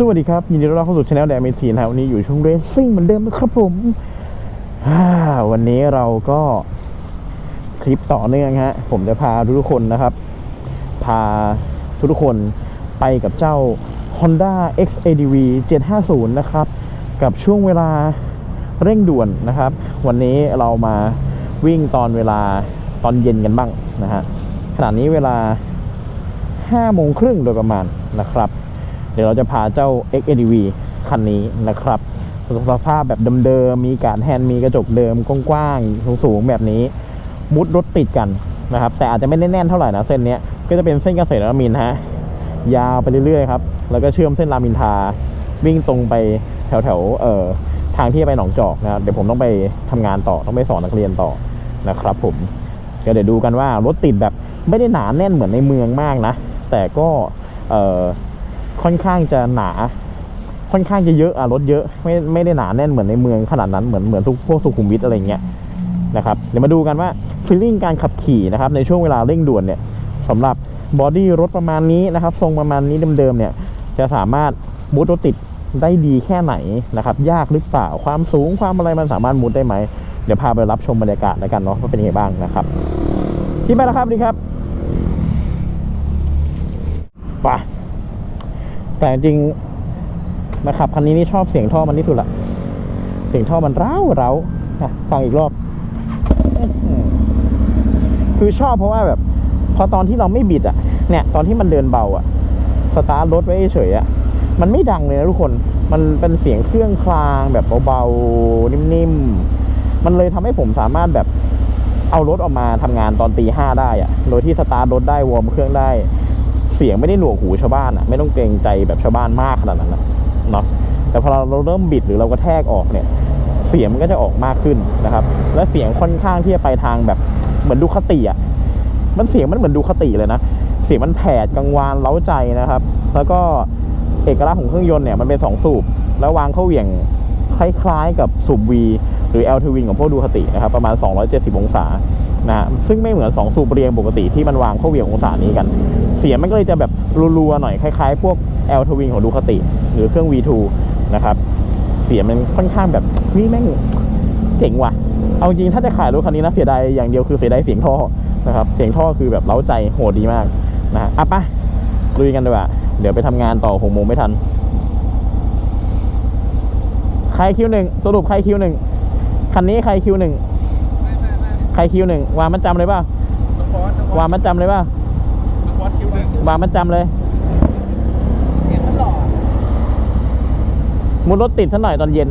สวัสดีครับ ยินดีต้อนรับเข้าสู่ช anel แดมิทีนะครับวันนี้อยู่ช่วงเรซซิ่งเหมือนเดิมนะครับผมวันนี้เราก็คลิปต่อเนื่องฮะ ผมจะพาทุกคนนะครับ พาทุกคนไปกับเจ้า Honda XADV 750 นะครับ กับช่วงเวลาเร่งด่วนนะครับ วันนี้เรามาวิ่งตอนเวลาตอนเย็นกันบ้างนะฮะขณะนี้เวลา5โมงครึ่งโดยประมาณนะครับ เดี๋ยวเราจะพาเจ้า XADV คันนี้นะครับสภาพแบบเดิมๆมีการแฮนด์มีกระจกเดิมกว้างๆสูงๆแบบนี้ มุดรถติดกันนะครับ แต่อาจจะไม่ได้แน่นเท่าไหร่นะเส้นนี้ก็จะเป็นเส้นเกษตรนวมินฮะยาวไปเรื่อยๆครับ แล้วก็เชื่อมเส้นรามินทา วิ่งตรงไปแถวๆเอ่อทางที่จะไปหนองจอกนะครับเดี๋ยวผมต้องไปทำงานต่อต้องไปสอนนักเรียนต่อนะครับผมก็เดี๋ยวดูกันว่ารถติดแบบไม่ได้หนาแน่นเหมือนในเมืองมากนะ แต่ก็เอ่อ ค่อนข้างจะหนา ค่อนข้างจะเยอะอะรถเยอะไม่ไม่ได้หนาแน่นเหมือนในเมืองขนาดนั้นเหมือนเหมือนทุกพวกสุขุมวิทอะไรเงี้ยนะครับเดี๋ยวมาดูกันว่าฟีลลิ่งการขับขี่นะครับในช่วงเวลาเร่งด่วนเนี่ยสำหรับบอดี้รถประมาณนี้นะครับ ทรงประมาณนี้เดิมๆเนี่ย จะสามารถมุดรถติดได้ดีแค่ไหนนะครับ ยากหรือเปล่าความสูงความอะไรมันสามารถมุดได้ไหม เดี๋ยวพาไปรับชมบรรยากาศแล้วกันเนาะว่าเป็นยังไงบ้างนะครับที่ไปแล้วครับดีครับไป แต่จริงๆนะครับคันนี้นี่ชอบเสียงท่อมันที่สุดละเสียงท่อมันร้าวร้าฟังอีกรอบ คือชอบเพราะว่าแบบ พอตอนที่เราไม่บิดอะ เนี่ย ตอนที่มันเดินเบาอะ สตาร์ทรถไว้เฉยอะ มันไม่ดังเลยนะทุกคน มันเป็นเสียงเครื่องคลางแบบเบาๆ นิ่มๆ มันเลยทำให้ผมสามารถแบบเอารถออกมาทำงานตอนตีห้าได้อะ โดยที่สตาร์ทรถได้วอร์มเครื่องได้ เสียงไม่ได้หนวกหูชาวบ้านอะไม่ต้องเกรงใจแบบชาวบ้านมากขนาดนั้นนะเนาะแต่พอเราเริ่มบิดหรือเราก็แทกออกเนี่ย เสียงมันก็จะออกมากขึ้นนะครับ และเสียงค่อนข้างที่จะไปทางแบบเหมือนดูคติอะมันเสียงมันเหมือนดูคติเลยนะเสียงมันแผดกังวานเล้าใจนะครับ แล้วก็เอกลักษณ์ของเครื่องยนต์เนี่ยมันเป็นสองสูบ แล้ววางเข้าเหวี่ยงคล้ายๆกับสูบ V หรือ L ทวินของพวกดูคตินะครับ ประมาณ 270 องศา นะซึ่งไม่เหมือน 2 สูบเรียงปกติที่มันวางเข้าเหวี่ยงองศานี้กัน เสียงมันก็เลยจะแบบรัวๆหน่อยคล้ายๆ พวก L ทวินของดูคติ หรือเครื่อง V2 นะครับ เสียงมันค่อนข้างแบบเฮ้ยแม่งเจ๋งว่ะ เอาจริงถ้าจะขายรถคันนี้นะเสียดายอย่างเดียวคือเสียดายเสียงท่อนะครับเสียงท่อคือแบบเล้าใจโหดดีมากนะฮะอะไปลุยกันดีกว่าเดี๋ยวไปทำงานต่อหกโมงไม่ทันใครคิวหนึ่งสรุปใครคิวหนึ่งคันนี้ใครคิวหนึ่ง ใครคิวหนึ่งวางมันจำเลยป่ะน้องบอสน้องบอวางสมันจำเลยป่ะน้องบอสคิวหนึ่งวางมันจำเลย เสียงมันหล่อ มุดรถติดสักหน่อยตอนเย็น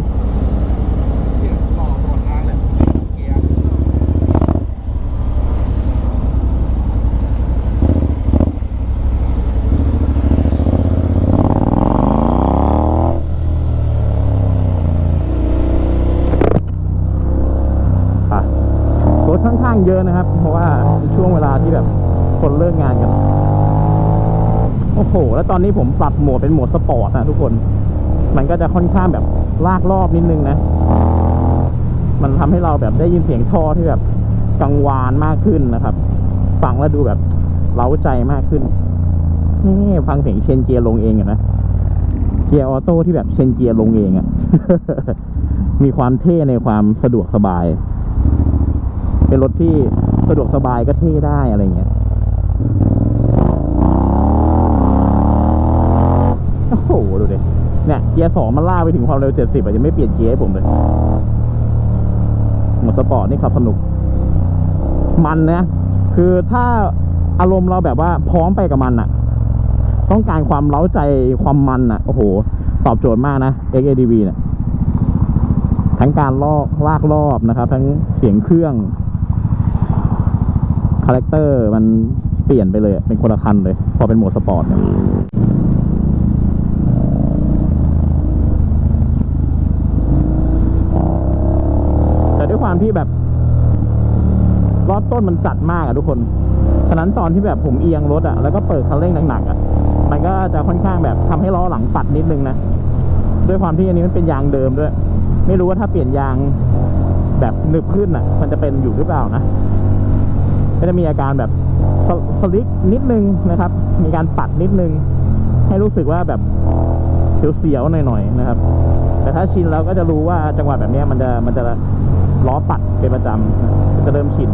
เสียงหล่อตลอดทางเลยเกียร์ อะรถค่อนข้างเยอะนะครับ เพราะว่าเป็นช่วงเวลาที่แบบคนเลิกงานกัน โอ้โห แล้วตอนนี้ผมปรับโหมดเป็นโหมดสปอร์ตนะทุกคน มันก็จะค่อนข้างแบบลากรอบนิดนึงนะ มันทำให้เราแบบได้ยินเสียงท่อที่แบบกังวานมากขึ้นนะครับ ฟังแล้วดูแบบเล้าใจมากขึ้น นี่ฟังเสียงเชนเกียร์ลงเองอะนะ เกียร์ออโต้ที่แบบเชนเกียร์ลงเองอะมีความเท่ในความสะดวกสบาย เป็นรถที่สะดวกสบายก็เท่ได้อะไรเงี้ยโอ้โหดูดิเนี่ยเกียร์สองมันล่าไปถึงความเร็วเจ็ดสิบอะยังไม่เปลี่ยนเกียร์ให้ผมเลยหมดสปอร์ตนี่ขับสนุก มันนะ คือถ้าอารมณ์เราแบบว่าพร้อมไปกับมันอะต้องการความเล้าใจความมันอะโอ้โห ตอบโจทย์มากนะ XADV เนี่ยทั้งการลอกลากรอบนะครับ ทั้งเสียงเครื่อง คาแรคเตอร์มันเปลี่ยนไปเลยอะเป็นคนละคันเลย พอเป็นโหมดสปอร์ตเนี่ยแต่ด้วยความที่แบบรอบต้นมันจัดมากอะทุกคน ฉะนั้นตอนที่แบบผมเอียงรถอะแล้วก็เปิดคันเร่งหนักๆอะมันก็จะค่อนข้างแบบทำให้ล้อหลังปัดนิดนึงนะ ด้วยความที่อันนี้มันเป็นยางเดิมด้วย ไม่รู้ว่าถ้าเปลี่ยนยางแบบหนึบขึ้นอะมันจะเป็นอยู่หรือเปล่านะ ก็จะมีอาการแบบสสลิกนิดนึงนะครับ มีการปัดนิดนึง ให้รู้สึกว่าแบบเสียวๆหน่อยๆนะครับ แต่ถ้าชินแล้วก็จะรู้ว่าจังหวะแบบนี้มันจะมันจะล้อปัดเป็นประจำจะเริ่มชิน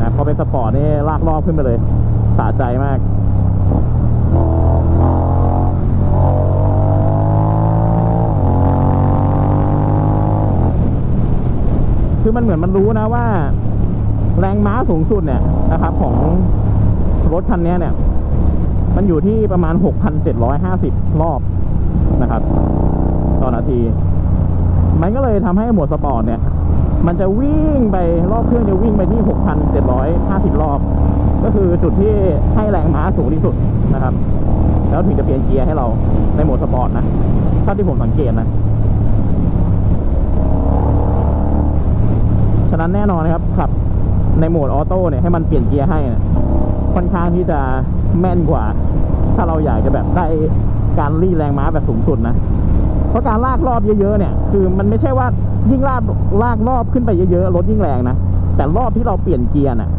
นะพอเป็นสปอร์ตนี่ลากรอบขึ้นไปเลยสะใจมากคือมันเหมือนมันรู้นะว่า แรงม้าสูงสุดเนี่ยนะครับ ของรถคันนี้เนี่ย มันอยู่ที่ประมาณ 6,750 รอบนะครับ ต่อนาที มันก็เลยทำให้โหมดสปอร์ตเนี่ย มันจะวิ่งไปรอบเครื่องจะวิ่งไปที่ 6,750 รอบ ก็คือจุดที่ให้แรงม้าสูงที่สุดนะครับ แล้วถึงจะเปลี่ยนเกียร์ให้เราในโหมดสปอร์ตนะเท่าที่ผมสังเกตนะฉะนั้นแน่นอนนะครับขับ ในโหมดออโต้เนี่ยให้มันเปลี่ยนเกียร์ให้ค่อนข้างที่จะแม่นกว่า ถ้าเราอยากจะแบบได้การรีแรงม้าแบบสูงสุดนะ เพราะการลากรอบเยอะๆเนี่ย คือมันไม่ใช่ว่ายิ่งลากลากรอบขึ้นไปเยอะๆรถยิ่งแรงนะ แต่รอบที่เราเปลี่ยนเกียร์น่ะ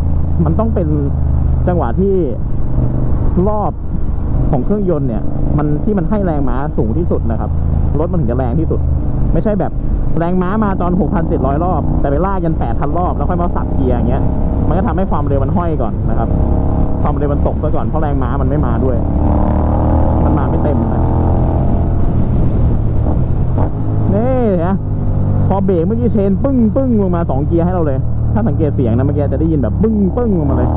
มันต้องเป็นจังหวะที่รอบของเครื่องยนต์เนี่ย มันที่มันให้แรงม้าสูงที่สุดนะครับ รถมันถึงจะแรงที่สุด ไม่ใช่แบบ แรงม้ามาตอน 6,700 รอบ แต่ไปลากยัน 8,000 รอบ แล้วค่อยมาสับเกียร์อย่างเงี้ย มันก็ทำให้ความเร็วมันห้อยก่อนนะครับ ความเร็วมันตกซะก่อน เพราะแรงม้ามันไม่มาด้วย มันมาไม่เต็มนะนี่นะพอเบรกเมื่อกี้เชนปึ้งปึ้งลงมาสองเกียร์ให้เราเลย ถ้าสังเกตเสียงนะเมื่อกี้จะได้ยินแบบปึ้งปึ้งลงมาเลย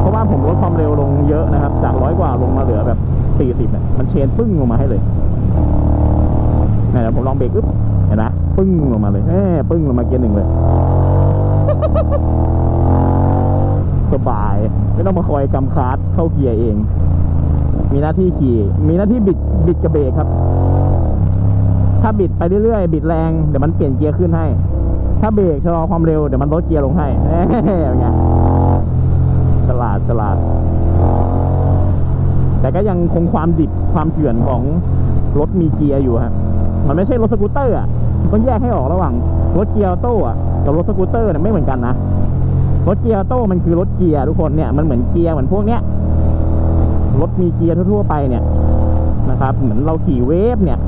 เพราะว่าผมลดความเร็วลงเยอะนะครับ จากร้อยกว่าลงมาเหลือแบบสี่สิบเนี่ยมันเชนปึ้งลงมาให้เลยนี่ยเดี๋ยวผมลองเบรกอึ๊บ เห็นไหมปึ้งลงมาเลยเอ้ปึ้งลงมาเกียร์หนึ่งเลย สบาย ไม่ต้องมาคอยกำคาร์ดเข้าเกียร์เอง มีหน้าที่ขี่ มีหน้าที่บิดบิดกับเบรกครับ ถ้าบิดไปเรื่อยๆ บิดแรงเดี๋ยวมันเปลี่ยนเกียร์ขึ้นให้ ถ้าเบรกชะลอความเร็วเดี๋ยวมันลดเกียร์ลงให้เอ้ยอย่างเงี้ยฉลาดฉลาด แต่ก็ยังคงความดิบความเถื่อนของรถมีเกียร์อยู่ฮะ มันไม่ใช่รถสกูตเตอร์อะ ต้องแยกให้ออกระหว่างรถเกียร์โต้อะกับรถสกูตเตอร์เนี่ยไม่เหมือนกันนะรถเกียร์โต้มันคือรถเกียร์ทุกคนเนี่ยมันเหมือนเกียร์เหมือนพวกเนี้ยรถมีเกียร์ทั่วๆไปเนี่ยนะครับ เหมือนเราขี่เวฟเนี่ย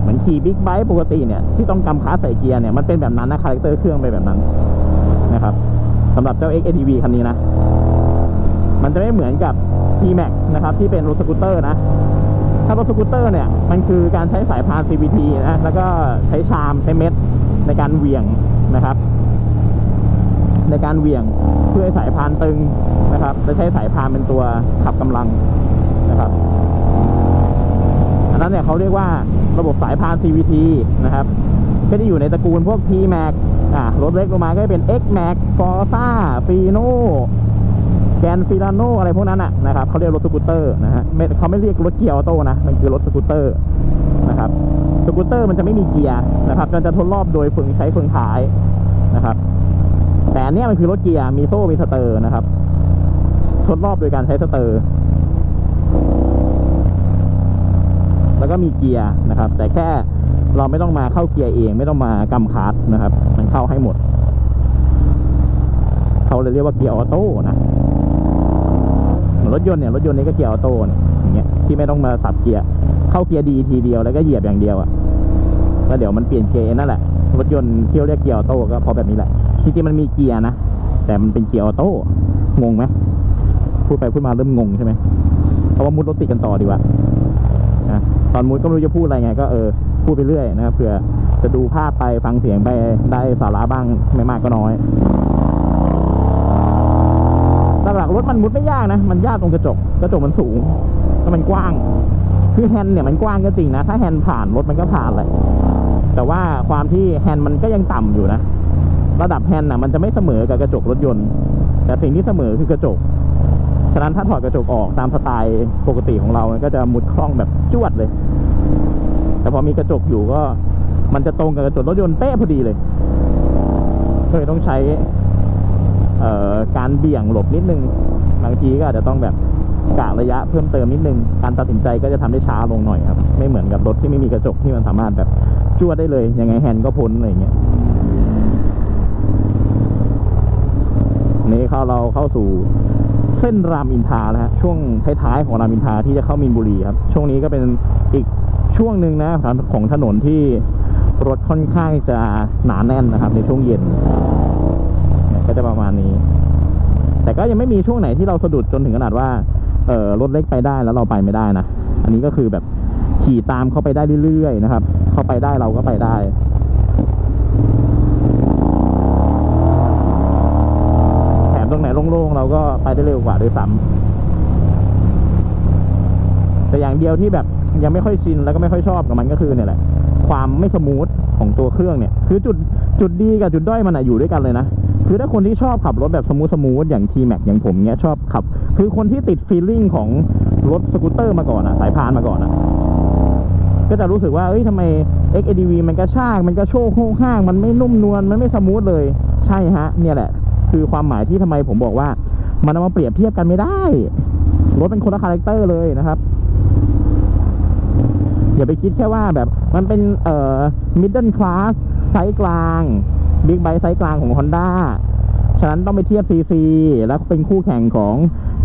เหมือนขี่บิ๊กไบค์ปกติเนี่ยที่ต้องกำคาใส่เกียร์เนี่ยมันเป็นแบบนั้นนะคาแรคเตอร์เครื่องเป็นแบบนั้นนะครับสำหรับเจ้า XATV คันนี้นะ มันจะไม่เหมือนกับ T-Max นะครับที่เป็นรถสกูตเตอร์นะ ถ้ารถสกูตเตอร์เนี่ย มันคือการใช้สายพาน CVT นะ แล้วก็ใช้ชามใช้เม็ดในการเหวี่ยงนะครับ ในการเหวี่ยงเพื่อให้สายพานตึงนะครับและใช้สายพานเป็นตัวขับกำลังนะครับ อันนั้นเนี่ยเขาเรียกว่าระบบสายพาน CVT นะครับ ก็จะอยู่ในตระกูลพวก T-Max อะรถเล็กลงมาก็จะเป็น X-Max Forza Fino แกนฟิลาโนอะไรพวกนั้นอะนะครับเขาเรียกรถสกูตเตอร์นะฮะเขาไม่เรียกรถเกียร์ออโต้นะมันคือรถสกูตเตอร์นะครับสกูตเตอร์มันจะไม่มีเกียร์นะครับมันจะทดรอบโดยฝึงใช้ฝึงท้ายนะครับ แต่อันเนี้ยมันคือรถเกียร์มีโซ่มีสเตอร์นะครับ ทดรอบโดยการใช้สเตอร์ แล้วก็มีเกียร์นะครับ แต่แค่เราไม่ต้องมาเข้าเกียร์เอง ไม่ต้องมากำคาร์ดนะครับ มันเข้าให้หมด เขาเลยเรียกว่าเกียร์ออโต้นะ รถยนต์เนี่ยรถยนต์นี้ก็เกียร์ออโต้เนี่ยอย่างเงี้ยที่ไม่ต้องมาสับเกียร์เข้าเกียร์ดีทีเดียวแล้วก็เหยียบอย่างเดียวอะแล้วเดี๋ยวมันเปลี่ยนเกียร์นั่นแหละรถยนต์ที่เรียกเกียร์ออโต้ก็พราะแบบนี้แหละจริงๆมันมีเกียร์นะแต่มันเป็นเกียร์ออโต้งงไหมพูดไปพูดมาเริ่มงงใช่ไหมเพราะว่ามุดรถติดกันต่อดีกว่านะตอนมุดก็ไม่รู้จะพูดอะไรไง ก็เออพูดไปเรื่อยนะครับเผื่อจะดูภาพไปฟังเสียงไปได้สาระบ้างไม่มากก็น้อย ถมันมุดไม่ยากนะ มันยากตรงกระจก กระจกมันสูงแล้วมันกว้าง คือแฮนด์เนี่ยมันกว้างก็จริงนะ ถ้าแฮนด์ผ่านรถมันก็ผ่านเลยแต่ว่าความที่แฮนด์มันก็ยังต่ำอยู่นะ ระดับแฮนด์น่ะมันจะไม่เสมอกับกระจกรถยนต์ แต่สิ่งที่เสมอคือกระจก ฉะนั้นถ้าถอดกระจกออกตามสไตล์ปกติของเรามันก็จะมุดคล่องแบบจวดเลย แต่พอมีกระจกอยู่ก็ มันจะตรงกับกระจกรถยนต์เป๊ะพอดีเลยก็เลยต้องใช้ การเบี่ยงหลบนิดนึงบางทีก็อาจจะต้องแบบกะระยะเพิ่มเติมนิดนึง การตัดสินใจก็จะทำได้ช้าลงหน่อยครับ ไม่เหมือนกับรถที่ไม่มีกระจกที่มันสามารถแบบจวดได้เลย ยังไงแฮนด์ก็พ้นอะไรเงี้ยนี้เข้าเราเข้าสู่เส้นรามอินทราแล้วฮะช่วงท้ายๆของรามอินทราที่จะเข้ามีนบุรีครับ ช่วงนี้ก็เป็นอีกช่วงหนึ่งนะของถนนที่รถค่อนข้างจะหนาแน่นนะครับ ในช่วงเย็น ก็จะประมาณนี้ แต่ก็ยังไม่มีช่วงไหนที่เราสะดุดจนถึงขนาดว่าเออรถเล็กไปได้แล้วเราไปไม่ได้นะอันนี้ก็คือแบบขี่ตามเข้าไปได้เรื่อยๆนะครับ เข้าไปได้เราก็ไปได้แถมตรงไหนโล่งๆเราก็ไปได้เร็วกว่าด้วยซ้ำแต่อย่างเดียวที่แบบยังไม่ค่อยชินแล้วก็ไม่ค่อยชอบกับมันก็คือเนี่ยแหละความไม่สมูทของตัวเครื่องเนี่ย คือจุดจุดดีกับจุดด้อยมันอยู่ด้วยกันเลยนะ คือถ้าคนที่ชอบขับรถแบบสมูทสมูทอย่าง T-Max อย่างผมเนี้ยชอบขับ คือคนที่ติดฟีลลิ่งของรถสกูตเตอร์มาก่อนอะสายพานมาก่อนอะก็จะรู้สึกว่าเอ้ยทำไม XADV มันกระชาก มันกระโชกโค้งข้าง มันไม่นุ่มนวล มันไม่สมูทเลย ใช่ฮะ เนี่ยแหละ คือความหมายที่ทำไมผมบอกว่า มันเอามาเปรียบเทียบกันไม่ได้ รถเป็นคนละคาแรคเตอร์เลยนะครับ อย่าไปคิดแค่ว่าแบบ มันเป็นเอ่อ middle class ไซส์กลาง บิ๊กไบค์ไซส์กลางของ Honda ฉะนั้นต้องไปเทียบ CC แล้วเป็นคู่แข่งของ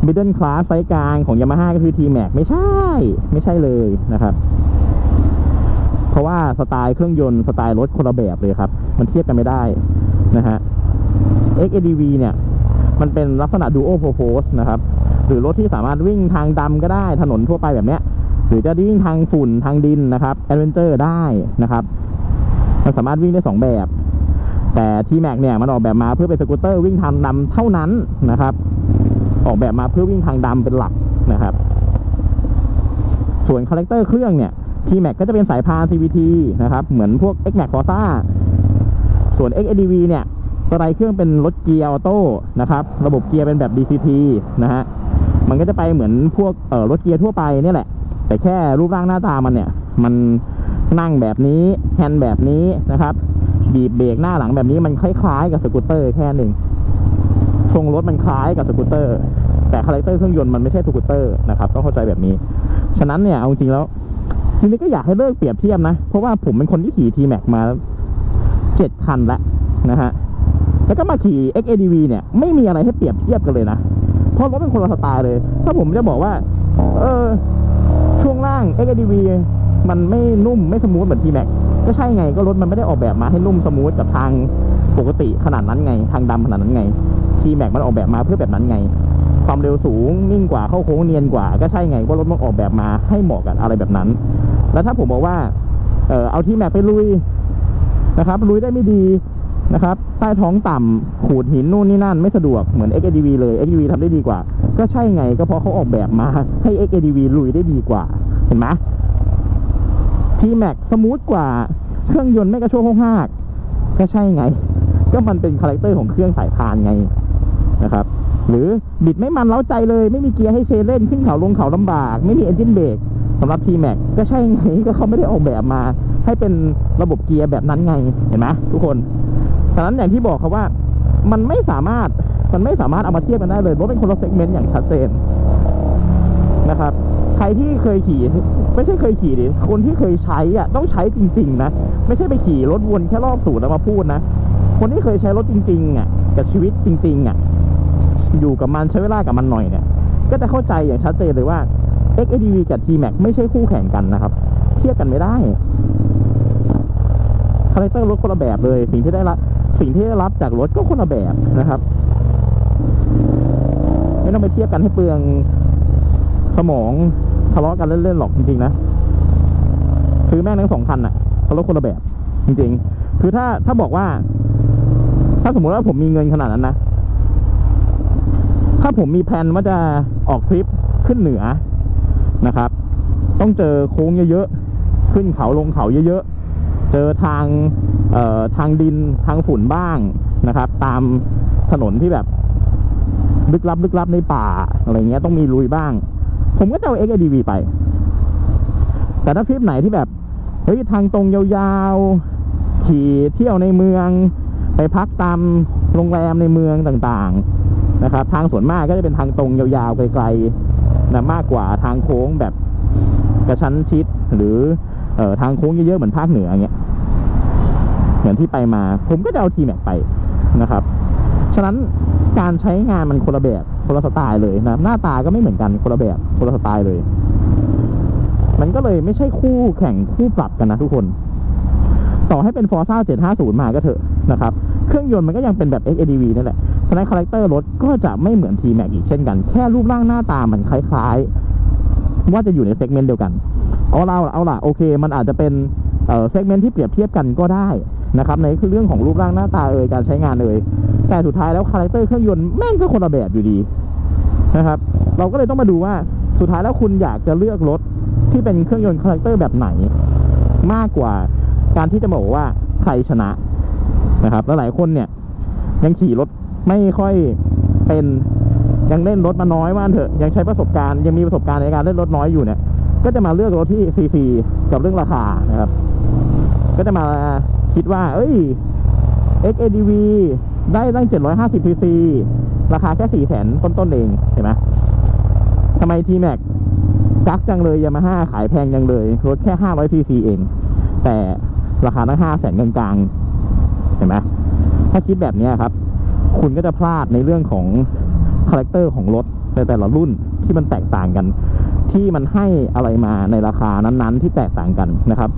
middle class ไซส์กลางของ Yamaha ก็คือ T-Max ไม่ใช่ ไม่ใช่เลยนะครับ เพราะว่าสไตล์เครื่องยนต์สไตล์รถคนละแบบเลยครับ มันเทียบกันไม่ได้นะฮะ XADV เนี่ย มันเป็นลักษณะ duo purpose นะครับ หรือรถที่สามารถวิ่งทางดำก็ได้ถนนทั่วไปแบบเนี้ย หรือจะวิ่งทางฝุ่นทางดินนะครับแอดเวนเจอร์ได้นะครับ มันสามารถวิ่งได้สองแบบ แต่ทีแม็กเนี่ยมันออกแบบมาเพื่อเป็นสกูตเตอร์วิ่งทางดำเท่านั้นนะครับ ออกแบบมาเพื่อวิ่งทางดำเป็นหลักนะครับ ส่วนคาแรคเตอร์เครื่องเนี่ยทีแม็กก็จะเป็นสายพาน CVT นะครับ เหมือนพวก X Max Corsa ส่วน XADV เนี่ยสไตล์เครื่องเป็นรถเกียร์ออโต้นะครับ ระบบเกียร์เป็นแบบ DCT นะฮะ มันก็จะไปเหมือนพวกเอ่อรถเกียร์ทั่วไปนี่แหละ แต่แค่รูปร่างหน้าตามันเนี่ย มันนั่งแบบนี้ แฮนด์แบบนี้นะครับ บีบเบรกหน้าหลังแบบนี้มันคล้ายๆกับสกูตเตอร์แค่หนึ่งทรงรถมันคล้ายกับสกูตเตอร์ แต่คาแรคเตอร์เครื่องยนต์มันไม่ใช่สกูตเตอร์นะครับต้องเข้าใจแบบนี้ ฉะนั้นเนี่ยเอาจริงแล้วทีนี้ก็อยากให้เลิกเปรียบเทียบนะ เพราะว่าผมเป็นคนที่ขี่ T-Max มาเจ็ดคันแล้วนะฮะแล้วก็มาขี่ XADV เนี่ยไม่มีอะไรให้เปรียบเทียบกันเลยนะ เพราะรถเป็นคนละสไตล์เลย ถ้าผมจะบอกว่า เออ ช่วงล่าง XADV มันไม่นุ่มไม่สมูทเหมือน T-Max ก็ใช่ไงก็รถมันไม่ได้ออกแบบมาให้นุ่มสมูทกับทางปกติขนาดนั้นไง ทางดำขนาดนั้นไง T-Max มันออกแบบมาเพื่อแบบนั้นไง ความเร็วสูงนิ่งกว่าเข้าโค้งเนียนกว่า ก็ใช่ไงว่ารถมันออกแบบมาให้เหมาะกับอะไรแบบนั้น แล้วถ้าผมบอกว่าเออเอา T-Max ไปลุยนะครับลุยได้ไม่ดีนะครับใต้ท้องต่ำขูดหินนู่นนี่นั่นไม่สะดวกเหมือน XADV เลย XADV ทำได้ดีกว่า ก็ใช่ไงก็เพราะเขาออกแบบมาให้ XADV ลุยได้ดีกว่า เห็นไหม T-Max สมูทกว่าเครื่องยนต์ไม่กระโชกโค้งหากก็ใช่ไง ก็มันเป็นคาแรคเตอร์ของเครื่องสายพานไงนะครับ หรือบิดไม่มันเล้าใจเลย ไม่มีเกียร์ให้เชเล่นขึ้นเขาลงเขาลำบาก ไม่มีเอนจินเบรกสำหรับ T-Max ก็ใช่ไงก็เขาไม่ได้ออกแบบมา ให้เป็นระบบเกียร์แบบนั้นไงเห็นไหมทุกคนฉะนั้นอย่างที่บอกครับว่ามันไม่สามารถมันไม่สามารถเอามาเทียบกันได้เลยเพราะเป็นคนละเซกเมนต์อย่างชัดเจนนะครับ ใครที่เคยขี่ไม่ใช่เคยขี่ดิคนที่เคยใช้อะต้องใช้จริง ๆ นะ ไม่ใช่ไปขี่รถวนแค่รอบสูตรแล้วมาพูดนะ คนที่เคยใช้รถจริงๆอะกับชีวิตจริง ๆอะอยู่กับมันใช้เวลากับมันหน่อยเนี่ยก็จะเข้าใจอย่างชัดเจนเลยว่า XADV กับ T-Max ไม่ใช่คู่แข่งกันนะครับ เทียบกันไม่ได้คาแรคเตอร์รถคนละแบบเลย สิ่งที่ได้รับสิ่งที่ได้รับจากรถก็คนละแบบนะครับ ไม่ต้องไปเทียบกันให้เปลือง สมองทะเลาะกันเล่นๆหรอกจริงๆนะซื้อแม่งทั้งสองคันอะทะเขารถคนละแบบจริง ๆ คือถ้าถ้าบอกว่า ถ้าสมมติว่าผมมีเงินขนาดนั้นนะถ้าผมมีแผนว่าจะออกทริปขึ้นเหนือนะครับ ต้องเจอโค้งเยอะๆขึ้นเขาลงเขาเยอะๆเจอทางเอ่อทางดินทางฝุ่นบ้างนะครับ ตามถนนที่แบบลึกลับลึกลับในป่าอะไรเงี้ยต้องมีลุยบ้าง ผมก็จะเอา XADV ไป แต่ถ้าทริปไหนที่แบบ เฮ้ย ทางตรงยาวๆ ขี่เที่ยวในเมือง ไปพักตามโรงแรมในเมืองต่างๆ นะครับ ทางส่วนมากก็จะเป็นทางตรงยาวๆ ไกลๆนะมากกว่าทางโค้งแบบกระชั้นชิดหรือเอ่อทางโค้งเยอะๆ เหมือนภาคเหนืออย่างเงี้ยเหมือนที่ไปมา ผมก็จะเอาทีแม็กไปนะครับ ฉะนั้นการใช้งานมันคนละแบบ คนละสไตล์เลยนะหน้าตาก็ไม่เหมือนกันคนละแบบคนละสไตล์เลย มันก็เลยไม่ใช่คู่แข่งคู่ปรับกันนะทุกคน ต่อให้เป็น Forza 750 มาก็เถอะนะครับ เครื่องยนต์มันก็ยังเป็นแบบ XADV นั่นแหละฉะนั้นคาแรคเตอร์รถก็จะไม่เหมือน T-Max อีกเช่นกัน แค่รูปร่างหน้าตามันคล้ายๆ ว่าจะอยู่ในเซกเมนต์เดียวกัน เอาเราเอาล่ะโอเค มันอาจจะเป็นเอ่อเซกเมนต์ที่เปรียบเทียบกันก็ได้นะครับในคือเรื่องของรูปร่างหน้าตาเอ่ยการใช้งานเอ่ยแต่สุดท้ายแล้วคาแรคเตอร์เครื่องยนต์แม่งก็คนละแบบอยู่ดี นะครับ เราก็เลยต้องมาดูว่าสุดท้ายแล้วคุณอยากจะเลือกรถที่เป็นเครื่องยนต์คาแรคเตอร์แบบไหน มากกว่าการที่จะบอกว่าใครชนะนะครับแล้วหลายคนเนี่ย ยังขี่รถไม่ค่อยเป็นยังเล่นรถมาน้อยว่างั้นเถอะยังใช้ประสบการณ์ยังมีประสบการณ์ในการเล่นรถน้อยอยู่เนี่ย ก็จะมาเลือกรถที่ซีซีกับเรื่องราคานะครับ ก็จะมาคิดว่า เอ้ย XADV ได้ตั้ง750 cc ราคาแค่4แสนต้นๆเองเห็นไหมทำไม T-Max กักจังเลยยามาฮ่าขายแพงจังเลยรถแค่500 cc เอง แต่ราคาตั้ง5แสนกลางๆเห็นไหมถ้าคิดแบบนี้ครับ คุณก็จะพลาดในเรื่องของคาแรคเตอร์ของรถในแต่ละรุ่นที่มันแตกต่างกัน ที่มันให้อะไรมาในราคานั้นๆ ที่แตกต่างกันนะครับ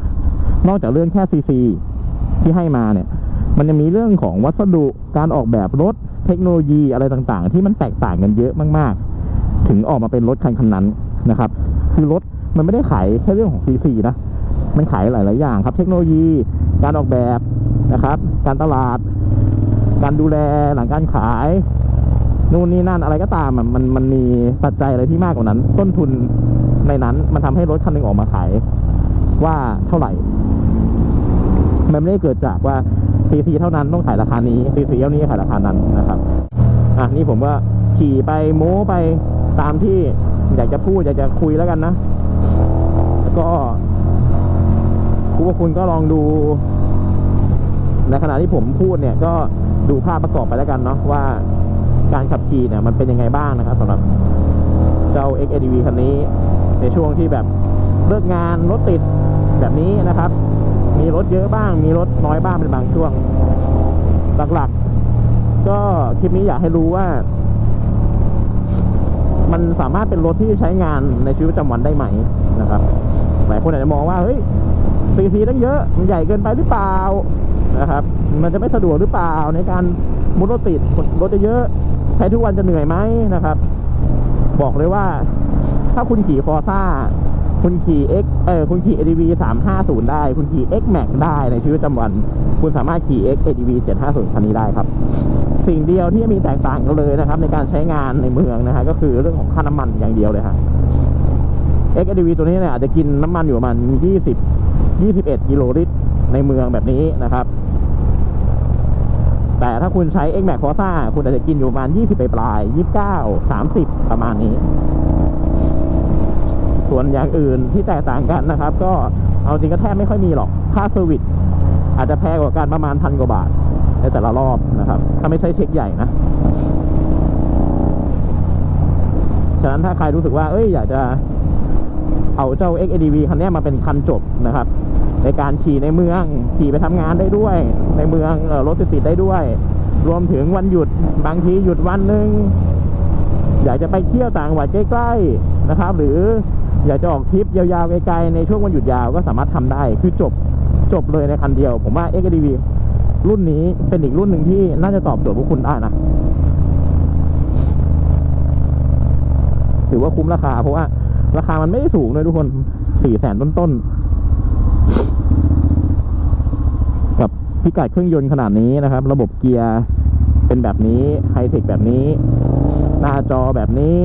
นอกจากเรื่องแค่ซีซีที่ให้มาเนี่ย มันยังมีเรื่องของวัสดุการออกแบบรถเทคโนโลยีอะไรต่างๆ ที่มันแตกต่างกันเยอะมากๆ ถึงออกมาเป็นรถคันคันนั้นนะครับ คือรถมันไม่ได้ขายแค่เรื่องของซีซีนะ มันขายหลาย ๆ อย่างครับ เทคโนโลยี การออกแบบนะครับ การตลาด การดูแลหลังการขายนู่นนี่นั่นอะไรก็ตามมันมันมีปัจจัยอะไรที่มากกว่านั้น ต้นทุนในนั้นมันทำให้รถคันหนึงออกมาขายว่าเท่าไหร่ มันไม่ได้เกิดจากว่า ซีซีเท่านั้นต้องขายราคานี้ซีซีเท่านี้ขายราคานั้นนะครับอะนี่ผมก็ขี่ไปโม้ไปตามที่อยากจะพูดอยากจะคุยแล้วกันนะ แล้วก็คุณว่าคุณก็ลองดู ในขณะที่ผมพูดเนี่ย ก็ดูภาพประกอบไปแล้วกันเนาะว่าการขับขี่เนี่ยมันเป็นยังไงบ้างนะครับสำหรับเจ้า XADV คันนี้ ในช่วงที่แบบเลิกงานรถติดแบบนี้นะครับ มีรถเยอะบ้าง มีรถน้อยบ้างเป็นบางช่วง หลักๆ ก็คลิปนี้อยากให้รู้ว่า มันสามารถเป็นรถที่ใช้งานในชีวิตประจำวันได้ไหมนะครับ หลายคนอาจจะมองว่าเฮ้ยซีซีตั้งเยอะ มันใหญ่เกินไปหรือเปล่านะครับ มันจะไม่สะดวกหรือเปล่าในการมุดรถติดรถจะเยอะใช้ทุกวันจะเหนื่อยไหมนะครับ บอกเลยว่า ถ้าคุณขี่ฟอร์ซ่า คุณขี่ X เออคุณขี่ ADV 350 ได้ คุณขี่ X Max ได้ในชีวิตประจำวัน คุณสามารถขี่ X ADV 750คันนี้ได้ครับ สิ่งเดียวที่มีแตกต่างกันเลยนะครับ ในการใช้งานในเมืองนะฮะก็คือเรื่องของค่าน้ำมันอย่างเดียวเลยฮะ X ADV ตัวนี้เนี่ยอาจจะกินน้ำมันอยู่ประมาณ20 21 กิโลลิตรในเมืองแบบนี้นะครับ แต่ถ้าคุณใช้ X Max Forza คุณอาจจะกินอยู่ประมาณ20ปปลายๆ29 30 ประมาณนี้ ส่วนอย่างอื่นที่แตกต่างกันนะครับ ก็เอาจริงก็แทบไม่ค่อยมีหรอกค่าเซอร์วิสอาจจะแพงกว่ากันประมาณพันกว่าบาทในแต่ละรอบนะครับ ถ้าไม่ใช่เช็คใหญ่นะ ฉะนั้นถ้าใครรู้สึกว่า เอ้ย อยากจะเอาเจ้า XADV คันนี้มาเป็นคันจบนะครับ ในการขี่ในเมือง ขี่ไปทำงานได้ด้วย ในเมืองรถติดๆได้ด้วย รวมถึงวันหยุดบางทีหยุดวันหนึ่งอยากจะไปเที่ยวต่างจังหวัดใกล้ๆนะครับ หรือ อยากจะออกทริปยาวๆไกลๆในช่วงวันหยุดยาวก็สามารถทำได้ คือจบจบเลยในคันเดียว ผมว่า XDV รุ่นนี้เป็นอีกรุ่นหนึ่งที่น่าจะตอบโจทย์พวกคุณได้นะ ถือว่าคุ้มราคา เพราะว่า ราคามันไม่ได้สูงเลยทุกคนสี่แสนต้นๆ กับพิกัดเครื่องยนต์ขนาดนี้นะครับ ระบบเกียร์เป็นแบบนี้ไฮเทคแบบนี้ หน้าจอแบบนี้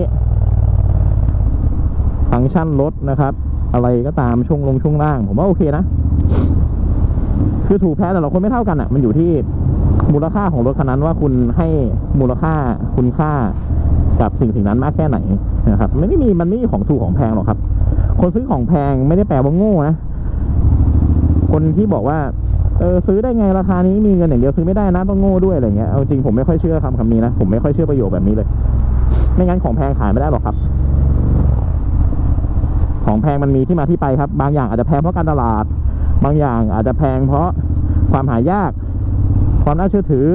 ฟังก์ชันรถนะครับ อะไรก็ตามช่วงลงช่วงล่าง ผมว่าโอเคนะ คือถูกแพ้แต่ละคนไม่เท่ากันอะ มันอยู่ที่มูลค่าของรถคันนั้นว่าคุณให้มูลค่าคุณค่ากับสิ่งสิ่งนั้นมากแค่ไหนนะครับไม่ได้มีมันไม่มีของถูกของแพงหรอกครับ คนซื้อของแพงไม่ได้แปลว่าโง่นะคนที่บอกว่าเออซื้อได้ไงราคานี้มีเงินอย่างเดียวซื้อไม่ได้นะต้องโง่ด้วยอะไรเงี้ยเอาจริงผมไม่ค่อยเชื่อคำคำนี้นะผมไม่ค่อยเชื่อประโยคแบบนี้เลย ไม่งั้นของแพงขายไม่ได้หรอกครับ ของแพงมันมีที่มาที่ไปครับ บางอย่างอาจจะแพงเพราะการตลาด บางอย่างอาจจะแพงเพราะความหายาก ความน่าเชื่อถือ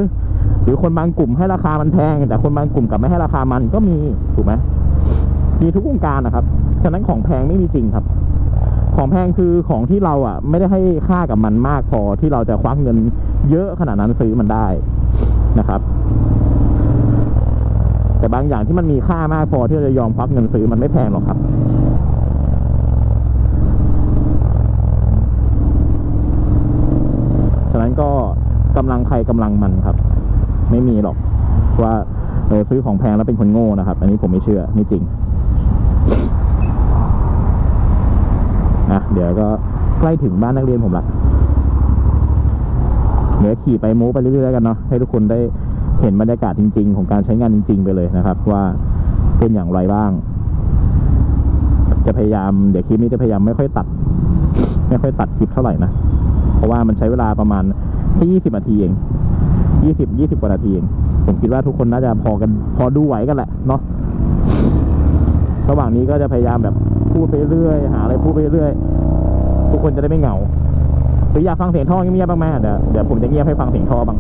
หรือคนบางกลุ่มให้ราคามันแพง แต่คนบางกลุ่มกลับไม่ให้ราคามันก็มีถูกไหมมีทุกวงการนะครับ ฉะนั้นของแพงไม่มีจริงครับ ของแพงคือของที่เราอะ ไม่ได้ให้ค่ากับมันมากพอที่เราจะควักเงินเยอะขนาดนั้นซื้อมันได้นะครับ แต่บางอย่างที่มันมีค่ามากพอที่เราจะยอมควักเงินซื้อมันไม่แพงหรอกครับ ฉะนั้นก็กำลังใครกำลังมันครับ ไม่มีหรอกว่าเออซื้อของแพงแล้วเป็นคนโง่นะครับ อันนี้ผมไม่เชื่อไม่จริงนะเดี๋ยวก็ใกล้ถึงบ้านนักเรียนผมละเดี๋ยวขี่ไปมูไปเรื่อยๆแล้วกันเนาะให้ทุกคนได้เห็นบรรยากาศจริง ๆ ของการใช้งานจริง ๆ ไปเลยนะครับ ว่าเป็นอย่างไรบ้าง จะพยายามเดี๋ยวคลิปนี้จะพยายามไม่ค่อยตัด ไม่ค่อยตัดคลิปเท่าไหร่นะ เพราะว่ามันใช้เวลาประมาณแค่ยี่สิบนาทีเองยี่สิบยี่สิบกว่านาทีเอง ผมคิดว่าทุกคนน่าจะพอกันพอดูไหวกันแหละเนาะระหว่างนี้ก็จะพยายามแบบพูดไปเรื่อยหาอะไรพูดไปเรื่อยทุกคนจะได้ไม่เหงาหรืออยากฟังเสียงท่อเงียบๆบ้างไหมเดี๋ยวเดี๋ยวผมจะเงียบให้ฟังเสียงท่อบ้าง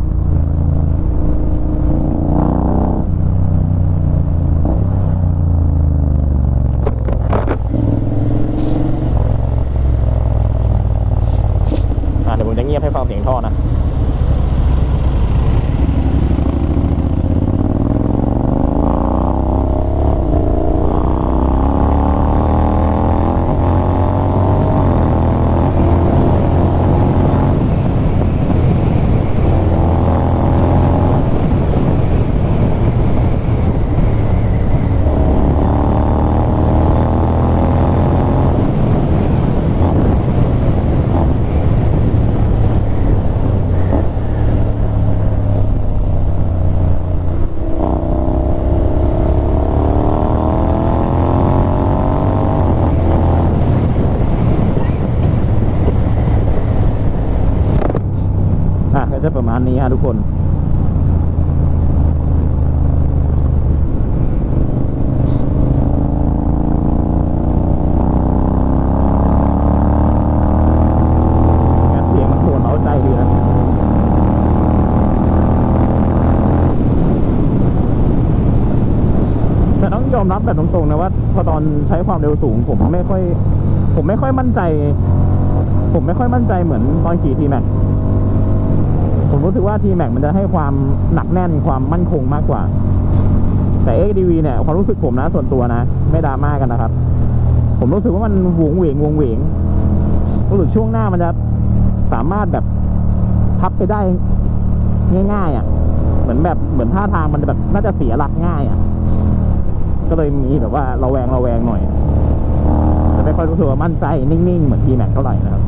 อ่าเดี๋ยวผมจะเงียบให้ฟังเสียงท่อนะ อะก็จะประมาณ นี้ฮะทุกคน เสียงมันโหดเอาใจดีนะแต่ต้องยอมรับแบบตรงๆนะว่า พอตอนใช้ความเร็วสูงผมไม่ค่อย ผมไม่ค่อยมั่นใจ ผมไม่ค่อยมั่นใจเหมือนตอนขี่ทีแม็ก ผมรู้สึกว่า T Max มันจะให้ความหนักแน่นความมั่นคงมากกว่า แต่ XDV เนี่ยความรู้สึกผมนะส่วนตัวนะ ไม่ดราม่ากันนะครับ ผมรู้สึกว่ามันหวงเหวงวงเหวงรู้สึกช่วงหน้ามันจะสามารถแบบพับไปได้ง่ายๆอะ เหมือนแบบเหมือนท่าทางมันแบบน่าจะเสียหลักง่ายอะ ก็เลยมีแบบว่าระแวงระแวงหน่อยแต่ไม่ค่อยรู้สึกว่ามั่นใจนิ่งๆ เหมือน T Max เท่าไหร่นะครับ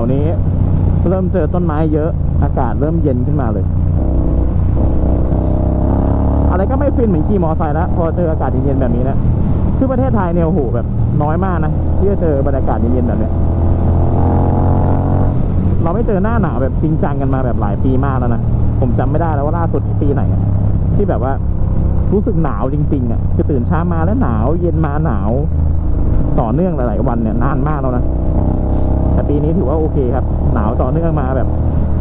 วนี้ เริ่มเจอต้นไม้เยอะ อากาศเริ่มเย็นขึ้นมาเลย อะไรก็ไม่ฟินเหมือนขี่มอไซค์แล้วพอเจออากาศเย็นๆแบบนี้นะคือประเทศไทยเนี่ยโอ้โหแบบน้อยมากนะที่จะเจอบรรยากาศเย็นๆแบบเนี้ยเราไม่เจอหน้าหนาวแบบจริงจังกันมาแบบหลายปีมากแล้วนะผมจำไม่ได้แล้วว่าล่าสุดปีไหนที่แบบว่ารู้สึกหนาวจริงๆอะคือตื่นเช้ามาแล้วหนาว เย็นมาหนาว ต่อเนื่องหลายๆวันเนี่ยนานมากแล้วนะ แต่ปีนี้ถือว่าโอเคครับ หนาวต่อเนื่องมาแบบ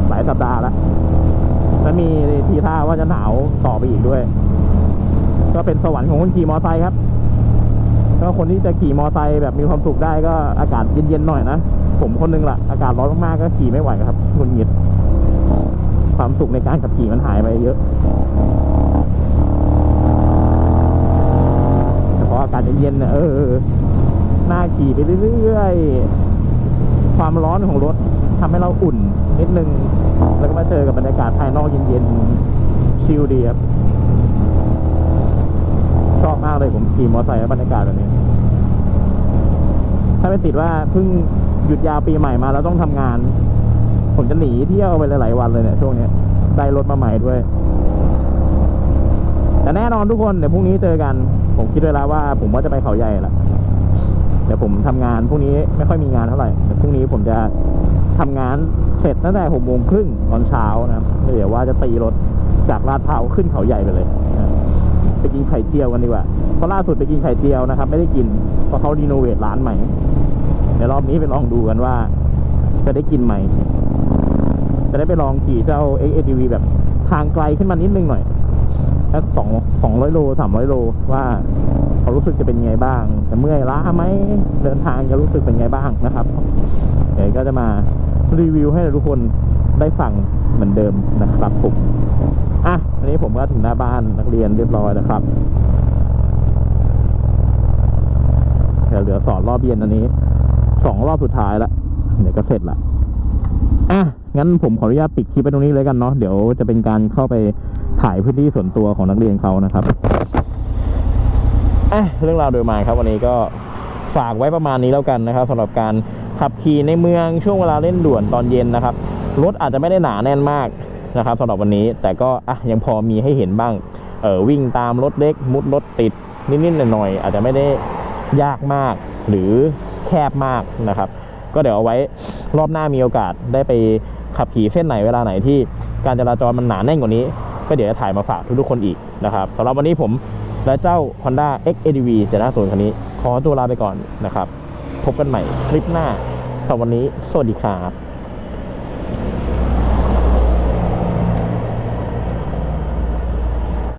หลายสัปดาห์แล้วและมีทีท่าว่าจะหนาวต่อไปอีกด้วย ก็เป็นสวรรค์ของคนขี่มอไซค์ครับก็คนที่จะขี่มอไซค์แบบมีความสุขได้ก็อากาศเย็นๆหน่อยนะ ผมคนนึงละอากาศร้อนมากๆก็ขี่ไม่ไหวครับหงุดหงิด ความสุขในการขับขี่มันหายไปเยอะแต่พออากาศเย็นๆเนี่ยเออหน้าขี่ไปเรื่อยๆ ความร้อนของรถทำให้เราอุ่นนิดนึง แล้วก็มาเจอกับบรรยากาศภายนอกเย็นๆ ชิลดีครับ ชอบมากเลยผมขี่มอเตอร์ไซค์บรรยากาศแบบนี้ ถ้าไม่ติดว่าเพิ่งหยุดยาวปีใหม่มาแล้วต้องทำงาน ผมจะหนีเที่ยวไปหลายๆวันเลยเนี่ยช่วงนี้ได้รถมาใหม่ด้วย แต่แน่นอนทุกคนเดี๋ยวพรุ่งนี้เจอกัน ผมคิดไว้แล้วว่า ผมว่าจะไปเขาใหญ่ละ ดี๋ยวผมทำงานพรุ่งนี้ไม่ค่อยมีงานเท่าไหร่เดี๋ยวพรุ่งนี้ผมจะทำงานเสร็จตั้งแต่หกโมงครึ่งตอนเช้านะครับเดี๋ยวว่าจะตีรถจากลาดพร้าวขึ้นเขาใหญ่ไปเลยไปกินไข่เจียวกันดีกว่าเพราะล่าสุดไปกินไข่เจียวนะครับ ไม่ได้กินเพราะเขารีโนเวทร้านใหม่เดี๋ยวรอบนี้ไปลองดูกันว่า จะได้กินไหมจะได้ไปลองขี่เจ้า XATV แบบทางไกลขึ้นมานิดนึงหน่อยสักสองสองร้อยโลสามร้อยโลว่า เขารู้สึกจะเป็นไงบ้างจะเมื่อยล้าไหมเดินทางจะรู้สึกเป็นไงบ้างนะครับเดี๋ยวก็จะมารีวิวให้ทุกคนได้ฟังเหมือนเดิมนะครับผมอะอันนี้ผมก็ถึงหน้าบ้านนักเรียนเรียบร้อยนะครับเดี๋ยวเหลือสอนรอบเย็นอันนี้สองรอบสุดท้ายละเดี๋ยวก็เสร็จละอะงั้นผมขออนุญาตปิดคลิปไปตรงนี้เลยกันเนาะเดี๋ยวจะเป็นการเข้าไปถ่ายพื้นที่ส่วนตัวของนักเรียนเขานะครับ อะเรื่องราวโดยมาครับวันนี้ก็ฝากไว้ประมาณนี้แล้วกันนะครับสำหรับการขับขี่ในเมืองช่วงเวลาเล่นด่วนตอนเย็นนะครับรถอาจจะไม่ได้หนาแน่นมากนะครับสำหรับวันนี้แต่ก็อะยังพอมีให้เห็นบ้างเออวิ่งตามรถเล็กมุดรถติดนิดๆหน่อยๆอาจจะไม่ได้ยากมากหรือแคบมากนะครับ ก็เดี๋ยวเอาไว้รอบหน้ามีโอกาสได้ไปขับขี่เส้นไหนเวลาไหนที่การจราจรมันหนาแน่นกว่านี้ ก็เดี๋ยวจะถ่ายมาฝากทุกๆคนอีกนะครับสำหรับวันนี้ผม และเจ้า Honda XADV เจ้าสนคันนี้ ขอตัวลาไปก่อนนะครับ พบกันใหม่คลิปหน้าสำหรับวันนี้ สวัสดีครับ